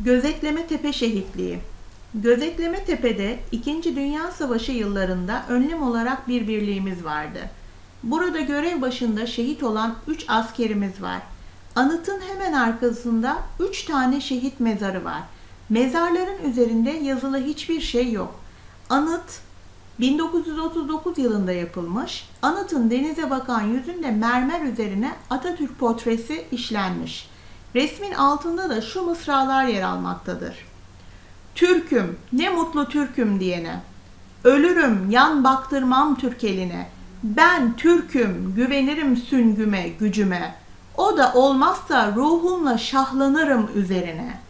Gözetleme Tepe Şehitliği Gözetleme Tepe'de 2. Dünya Savaşı yıllarında önlem olarak bir birliğimiz vardı. Burada görev başında şehit olan 3 askerimiz var. Anıtın hemen arkasında 3 tane şehit mezarı var. Mezarların üzerinde yazılı hiçbir şey yok. Anıt 1939 yılında yapılmış. Anıtın denize bakan yüzünde mermer üzerine Atatürk portresi işlenmiş. Resmin altında da şu mısralar yer almaktadır. Türküm, ne mutlu Türküm diyene. Ölürüm, yan baktırmam Türk eline. Ben Türküm, güvenirim süngüme, gücüme. O da olmazsa ruhumla şahlanırım üzerine.''